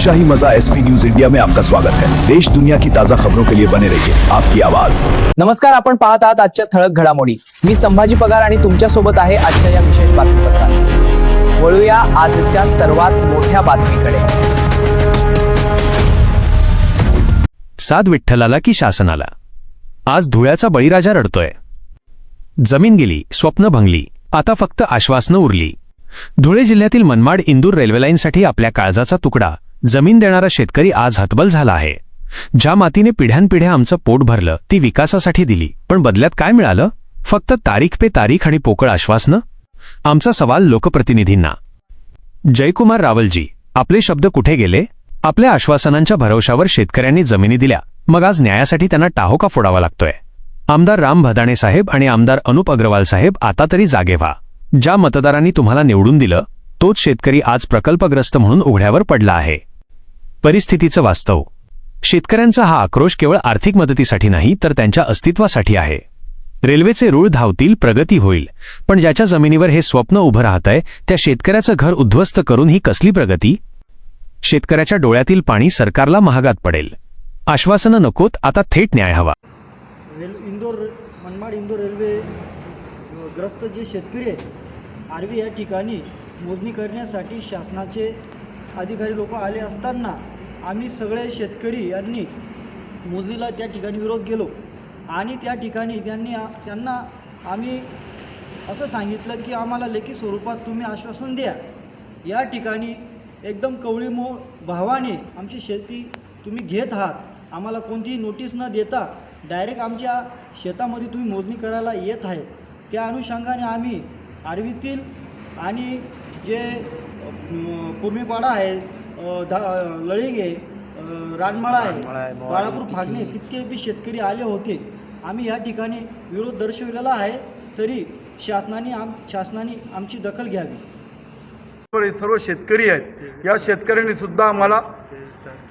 शाही मजा SP news India में आपका स्वागत है। देश दुनिया की ताजा खबरों के लिए बने रहिए। आपकी आवाज। नमस्कार आपण पाहत आहात आजच्या ठळक घडामोडी. मी संभाजी पगार आणि तुमच्यासोबत आहे आजच्या या विशेष बातमीपत्रात. वळूया आजच्या सर्वात मोठ्या बातमीकडे. साध विठ्ठलाला की शासनाला? आज धुळ्याचा बळीराजा रडतोय. जमीन गेली स्वप्न भंगली आता फक्त आश्वासनं उरली. धुळे जिल्ह्यातील मनमाड इंदूर रेल्वे लाईनसाठी आपल्या काळजाचा तुकडा जमीन देणारा शेतकरी आज हतबल झाला आहे. ज्या मातीने पिढ्यानपिढ्या आमचं पोट भरलं ती विकासासाठी दिली. पण बदल्यात काय मिळालं? फक्त तारीख पे तारीख आणि पोकळ आश्वासनं? आमचा सवाल लोकप्रतिनिधींना. जयकुमार रावलजी आपले शब्द कुठे गेले? आपल्या आश्वासनांच्या भरवशावर शेतकऱ्यांनी जमिनी दिल्या. मग आज न्यायासाठी त्यांना टाहोका फोडावा लागतोय. आमदार राम भदाणे साहेब आणि आमदार अनुप अग्रवाल साहेब आता तरी जागे व्हा. ज्या मतदारांनी तुम्हाला निवडून दिलं तोच शेतकरी आज प्रकल्पग्रस्त म्हणून उघड्यावर पडला आहे. परिस्थितीचं वास्तव. शेतकऱ्यांचा हा आक्रोश केवळ आर्थिक मदतीसाठी नाही तर त्यांच्या अस्तित्वासाठी आहे. रेल्वेचे रूळ धावतील प्रगती होईल. पण ज्याच्या जमिनीवर हे स्वप्न उभं राहतंय त्या शेतकऱ्याचं घर उद्ध्वस्त करून ही कसली प्रगती? शेतकऱ्याच्या डोळ्यातील पाणी सरकारला महागात पडेल. आश्वासनं नकोत आता थेट न्याय हवा. रेल इंदोर मनमाड इंदोर रेल्वे ग्रस्त जे शेतकरी आहेत आरवी या ठिकाणी मोजणी करण्यासाठी शासनाचे अधिकारी लोक आले असताना आम्ही सगळे शेतकरी यांनी मोजणीला त्या ठिकाणी विरोध केलो. आणि त्या ठिकाणी त्यांनी त्यांना आम्ही असं सांगितलं की आम्हाला लेखी स्वरूपात तुम्ही आश्वासन द्या. या ठिकाणी एकदम कवळीमो भावाने आमची शेती तुम्ही घेत आहात. आम्हाला कोणतीही नोटीस न देता डायरेक्ट आमच्या शेतामध्ये तुम्ही मोजणी करायला येत आहेत त्या अनुषंगाने आम्ही आर्वीतील आणि जे अं, कुर्मीपाडा आहे धा लळिंग रानमळा आहे. बाळापूर फागणे तितके बी शेतकरी आले होते. आम्ही या ठिकाणी विरोध दर्शविलेला आहे तरी शासनाने आम शासनाने आमची दखल घ्यावी. हे सर्व शेतकरी आहेत. या शेतकऱ्यांनी सुद्धा आम्हाला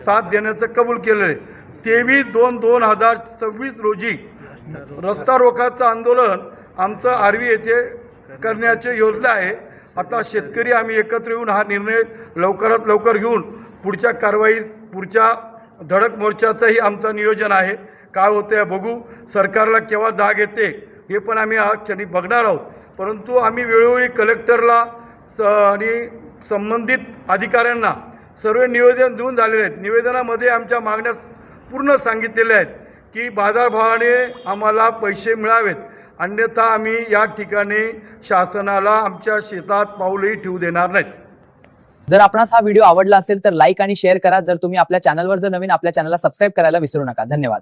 साथ देण्याचं कबूल केलं आहे तेवीस दोन दोन हजार सव्वीस रोजी रस्ता रोखाचं आंदोलन आमचं आर्वी येथे करण्याची योजना आहे. आता शेतकरी आम्ही एकत्र येऊन हा निर्णय लवकरात लवकर घेऊन पुढच्या कारवाई पुढच्या धडक मोर्चाचंही आमचं नियोजन आहे. काय होतं आहे बघू. सरकारला केव्हा जाग येते हे पण आम्ही हा क्षणी बघणार आहोत. परंतु आम्ही वेळोवेळी कलेक्टरला स आणि संबंधित अधिकाऱ्यांना सर्व निवेदन देऊन झालेले आहेत. निवेदनामध्ये आमच्या मागण्या पूर्ण सांगितलेल्या आहेत. की बाजारभावाने आम्हाला पैसे मिळावेत. अन्यथा आम्ही या ठिकाणी शासनाला आमच्या शेतात पाऊलही ठेवू देणार नाहीत. जर आपणास हा व्हिडिओ आवडला असेल तर लाईक आणि शेअर करा. जर तुम्ही आपल्या चॅनलवर जर नवीन आपल्या चॅनलला सबस्क्राईब करायला विसरू नका. धन्यवाद.